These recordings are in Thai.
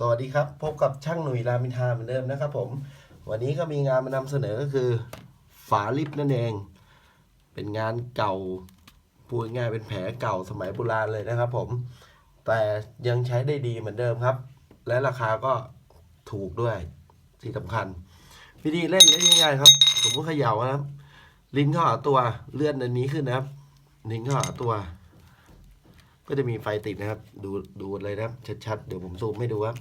สวัสดีครับ พบกับช่างหนุ่ยรามินทาเหมือนเดิมนะครับผม วันนี้ก็มีงานมานำเสนอก็คือ ฝาลิฟต์นั่นเอง เป็นงานเก่าพูดง่ายเป็นแผลเก่าสมัยโบราณเลยนะครับผม แต่ยังใช้ได้ดีเหมือนเดิมครับ และราคาก็ถูกด้วยที่สำคัญ วิธีเล่นเล่นง่ายๆครับ สมมติเขย่านะครับ ลิ้นเข้าหาตัวเลื่อนอันนี้ขึ้นนะครับ ลิ้นเข้าหาตัว ก็จะมีไฟติดนะครับ ดูดูเลยนะครับ ชัดๆ เดี๋ยวผมซูมให้ดูครับ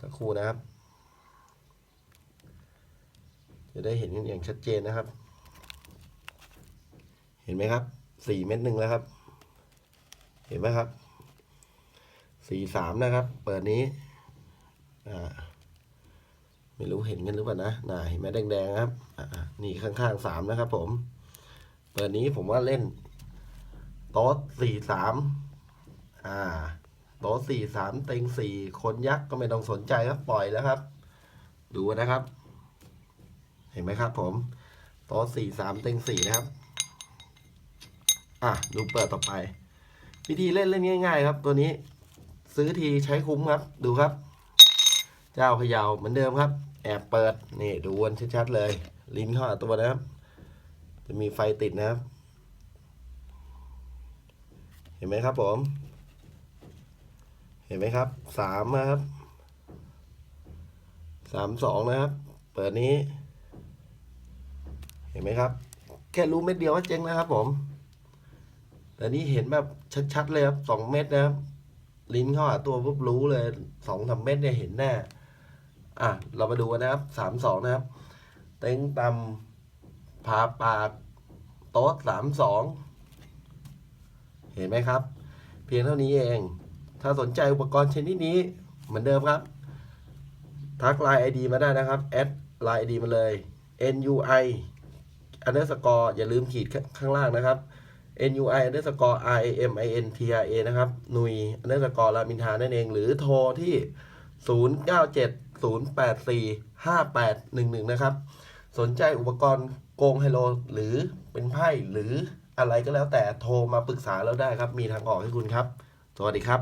สักครู่นะครับ จะได้เห็นกันอย่างชัดเจนนะครับ เห็นไหมครับสี่เม็ดหนึ่งแล้วครับ เห็นไหมครับสี่สามนะครับ เปิดนี้อ่าไม่รู้เห็นกันหรือเปล่านะน่าเห็นไหมแดงๆครับ อ่านี่ข้างๆสามนะครับ ผม เปิดนี้ผมว่าเล่น โต๊ะสี่สามอ่าโต๊ะสี่สามเต็งสี่คนยักษ์ก็ไม่ต้องสนใจครับปล่อยแล้วครับ ดูนะครับ เห็นไหมครับ ผมโต๊ะสี่สามเต็งสี่นะครับ อะดูเปิดต่อไป วิธีเล่นเล่นง่าย ๆ ครับ ตัวนี้ ซื้อทีใช้คุ้มครับ ดูครับ เจ้าเขยาวเหมือนเดิมครับ แอบเปิดนี่ดูวนชัดๆเลย ลิ้นเข้าตัวนะครับ จะมีไฟติดนะครับ เห็นไหมครับผม เห็นไหมครับสามนะครับสามสองนะครับ เปิดนี้ เห็นไหมครับ แค่รู้เม็ดเดียวก็เจ๊งนะครับผมแต่นี่เห็นแบบชัดๆเลยครับสองเม็ดนะครับ ลิ้นเข้าหาตัวปุ๊บรู้เลยสองสามเม็ดเนี่ยเห็นแน่อะเรามาดูกันนะครับสามสองนะครับ เต็งตำพาปากโต๊ะสามสอง ห็นไหมครับ เพียงเท่านี้เอง ถ้าสนใจอุปกรณ์ชนิดนี้เหมือนเดิมครับ ทักไลน์ ID มาได้นะครับแอดไลน์ ID มาเลย NUI underscore อย่าลืมขีดข้างล่างนะครับ NUI underscore RAMINTRA นะครับนุย underscore รามินทานั่นเอง หรือโทรที่ 0970845811 นะครับ สนใจอุปกรณ์โกงไฮโล หรือเป็นไพ่หรือ อะไรก็แล้วแต่โทรมาปรึกษาเราได้ครับ มีทางออกให้คุณครับ สวัสดีครับ